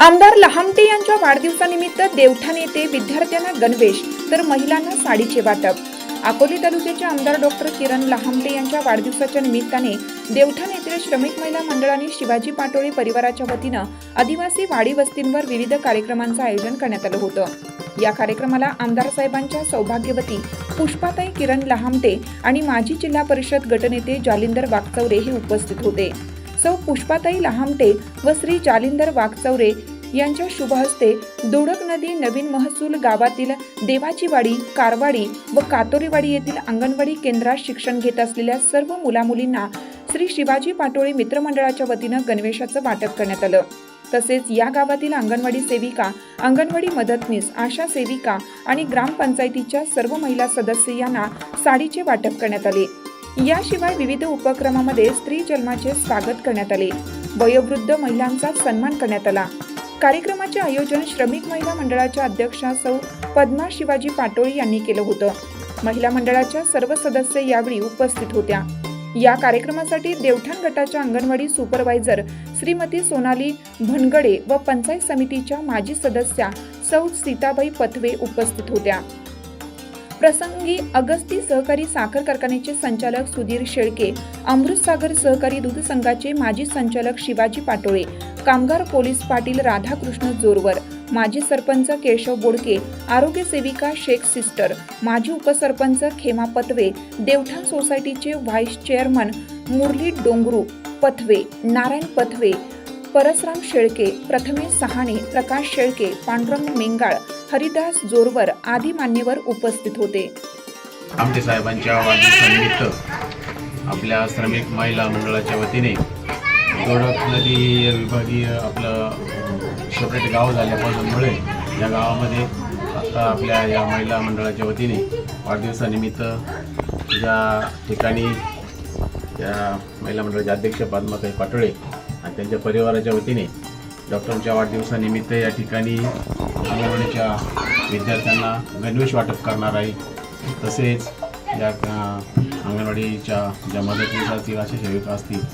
आमदार लहामटे यांच्या वाढदिवसानिमित्त देवठाण येथे विद्यार्थ्यांना गणवेश तर महिलांना साडीचे वाटप. अकोले तालुक्याचे आमदार डॉक्टर किरण लहामटे यांच्या वाढदिवसाच्या निमित्ताने देवठाण येथील श्रमिक महिला मंडळाने शिवाजी पाटोळे परिवाराच्या वतीनं आदिवासी वाडी वस्तींवर विविध कार्यक्रमांचं आयोजन करण्यात आलं होतं. या कार्यक्रमाला आमदार साहेबांच्या सौभाग्यवती पुष्पाताई किरण लहामटे आणि माजी जिल्हा परिषद गटनेते जालिंदर वागचौरे हे उपस्थित होते. सौ पुष्पाताई लहामटे व श्री जालिंदर वाघचौरे यांच्या शुभ हस्ते दोडक नदी नवीन महसूल गावातील देवाची वाडी कारवाडी व कातोरीवाडी येथील अंगणवाडी केंद्रात शिक्षण घेत असलेल्या सर्व मुलामुलींना श्री शिवाजी पाटोळे मित्रमंडळाच्या वतीनं गणवेशाचं वाटप करण्यात आलं. तसेच या गावातील अंगणवाडी सेविका अंगणवाडी मदतनीस आशा सेविका आणि ग्रामपंचायतीच्या सर्व महिला सदस्य यांना साडीचे वाटप करण्यात आले. याशिवाय विविध उपक्रमामध्ये स्त्री जन्माचे स्वागत करण्यात आले. वयोवृद्ध महिलांचा सन्मान करण्यात आला. कार्यक्रमाचे आयोजन श्रमिक महिला मंडळाच्या अध्यक्षा सौ. पद्मा शिवाजी पाटोळी यांनी केलं होतं. महिला मंडळाच्या सर्व सदस्य यावेळी उपस्थित होत्या. या कार्यक्रमासाठी देवठाण गटाच्या अंगणवाडी सुपरवायझर श्रीमती सोनाली भनगडे व पंचायत समितीच्या माजी सदस्या सौ. सीताबाई पथवे उपस्थित होत्या. प्रसंगी अगस्ती सहकारी साखर कारखान्याचे संचालक सुधीर शेळके अमृतसागर सहकारी दूध संघाचे माजी संचालक शिवाजी पाटोळे कामगार पोलीस पाटील राधाकृष्ण जोरवर माजी सरपंच केशव बोडके आरोग्य सेविका शेख सिस्टर माजी उपसरपंच खेमा पतवे देवठाण सोसायटीचे व्हाईस चेअरमन मुरली डोंगरू पथवे नारायण पथवे परसराम शेळके प्रथमेश सहाणे प्रकाश शेळके पांडुरंग मेंगाळ हरिदास जोरवर आदी मान्यवर उपस्थित होते. आमटे साहेबांच्या वाढदिवसानिमित्त आपल्या श्रमिक महिला मंडळाच्या वतीने गोडक नदी विभागीय आपलं सेपरेट गाव झाल्यापासूनमुळे या गावामध्ये आता आपल्या या महिला मंडळाच्या वतीने वाढदिवसानिमित्त ज्या ठिकाणी त्या महिला मंडळाचे अध्यक्ष पद्माताई पाटोळे आणि त्यांच्या परिवाराच्या वतीने डॉक्टरांच्या वाढदिवसानिमित्त या ठिकाणी अंगणवाडीच्या विद्यार्थ्यांना गणवेश वाटप करणार आहे. तसेच या अंगणवाडीच्या ज्या मदतीस असतील अशा सेविका असतील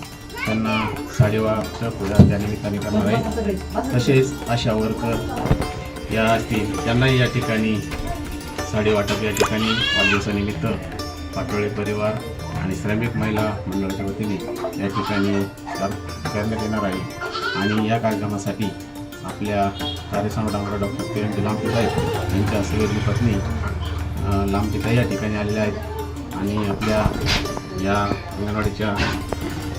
त्यांना साडेवाच्या पूजा त्या निमित्ताने करणार आहे. तसेच आशा वर्कर या असतील त्यांनाही या ठिकाणी साडेवाटप या ठिकाणी वाढदिवसानिमित्त पाटोळे परिवार आणि श्रमिक महिला मंडळाच्या वतीने या ठिकाणी करण्यात येणार आहे. आणि या कार्यक्रमासाठी आपल्या कार्यसंघटनाकडे डॉक्टर किरण साहेब यांच्या सुयोगी पत्नी अ, या ठिकाणी आलेल्या आहेत. आणि आपल्या या अंगणवाडीच्या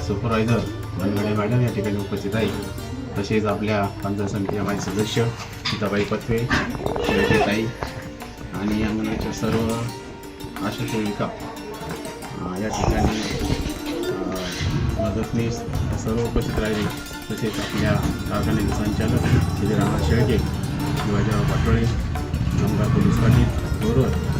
सुपरवायझर बनगडे मॅडम या ठिकाणी उपस्थित आहे तसेच आपल्या पंचायत समितीच्या माझे सदस्य सीताबाई पथवे शेळकेताई आणि अंगणवाडीच्या सर्व आशा सेविका या ठिकाणी मदतनीस सर्व उपस्थित राहिले. तसेच आपल्या कारखान्याचे संचालक श्री रामा शेळके शिवाजीराव पाटोळे आमदार पोलीस पाटील बरोबर